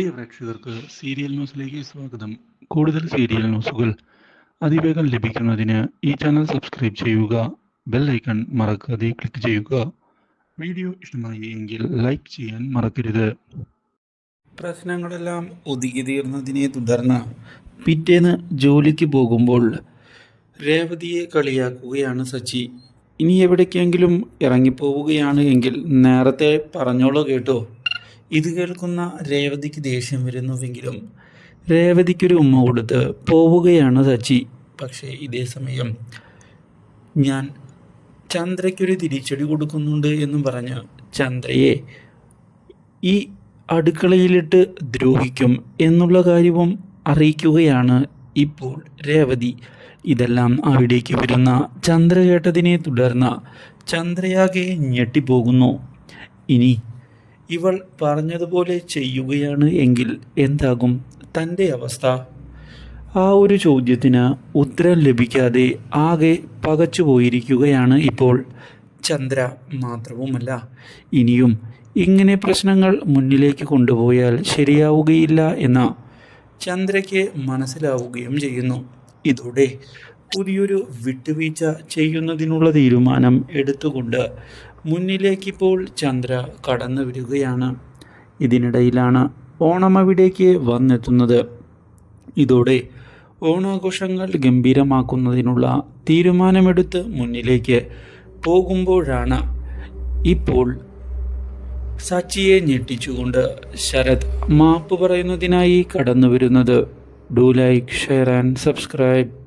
പ്രിയ പ്രേക്ഷകർക്ക് സീരിയൽ ന്യൂസിലേക്ക് സ്വാഗതം. കൂടുതൽ സീരിയൽ ന്യൂസുകൾ അതിവേഗം ലഭിക്കുന്നതിന് ഈ ചാനൽ സബ്സ്ക്രൈബ് ചെയ്യുക ബെൽ ഐക്കൺ മറക്കാതെ ക്ലിക്ക് ചെയ്യുക. വീഡിയോ ഇഷ്ടമായി എങ്കിൽ ലൈക്ക് ചെയ്യാൻ മറക്കരുത്. പ്രശ്നങ്ങളെല്ലാം ഒതുക്കി തീർന്നതിനെ തുടർന്ന് പിറ്റേന്ന് ജോലിക്ക് പോകുമ്പോൾ രേവതിയെ കളിയാക്കുകയാണ് സച്ചി. ഇനി എവിടേക്കെങ്കിലും ഇറങ്ങിപ്പോവുകയാണ് എങ്കിൽ നേരത്തെ പറഞ്ഞോളോ കേട്ടോ. ഇത് കേൾക്കുന്ന രേവതിക്ക് ദേഷ്യം വരുന്നുവെങ്കിലും രേവതിക്കൊരു ഉമ്മ കൊടുത്ത് പോവുകയാണ് സച്ചി. പക്ഷേ ഇതേ സമയം ഞാൻ ചന്ദ്രയ്ക്കൊരു തിരിച്ചടി കൊടുക്കുന്നുണ്ട് എന്നും പറഞ്ഞ് ചന്ദ്രയെ ഈ അടുക്കളയിലിട്ട് ദ്രോഹിക്കും എന്നുള്ള കാര്യവും അറിയിക്കുകയാണ് ഇപ്പോൾ രേവതി. ഇതെല്ലാം അവിടേക്ക് വരുന്ന ചന്ദ്ര കേട്ടതിനെ തുടർന്ന് ചന്ദ്രയാകെ ഞെട്ടിപ്പോകുന്നു. ഇനി ഇവൾ പറഞ്ഞതുപോലെ ചെയ്യുകയാണ് എങ്കിൽ എന്താകും? തന്റെ അവസ്ഥ? ആ ഒരു ചോദ്യത്തിന് ഉത്തരം ലഭിക്കാതെ ആകെ പകച്ചു പോയിരിക്കുകയാണ് ഇപ്പോൾ ചന്ദ്ര മാത്രവുമല്ല. ഇനിയും ഇങ്ങനെ പ്രശ്നങ്ങൾ മുന്നിലേക്ക് കൊണ്ടുപോയാൽ ശരിയാവുകയില്ല എന്ന് ചന്ദ്രയ്ക്ക് മനസ്സിലാവുകയും ചെയ്യുന്നു. ഇതോടെ പുതിയൊരു വിട്ടുവീഴ്ച ചെയ്യുന്നതിനുള്ള തീരുമാനം എടുത്തുകൊണ്ട് മുന്നിലേക്കിപ്പോൾ ചന്ദ്ര കടന്നു വരികയാണ്. ഇതിനിടയിലാണ് ഓണം അവിടേക്ക് വന്നെത്തുന്നത്. ഇതോടെ ഓണാഘോഷങ്ങൾ ഗംഭീരമാക്കുന്നതിനുള്ള തീരുമാനമെടുത്ത് മുന്നിലേക്ക് പോകുമ്പോഴാണ് ഇപ്പോൾ സച്ചിയെ ഞെട്ടിച്ചുകൊണ്ട് ശരത് മാപ്പ് പറയുന്നതിനായി കടന്നു വരുന്നത്. Do like share and subscribe.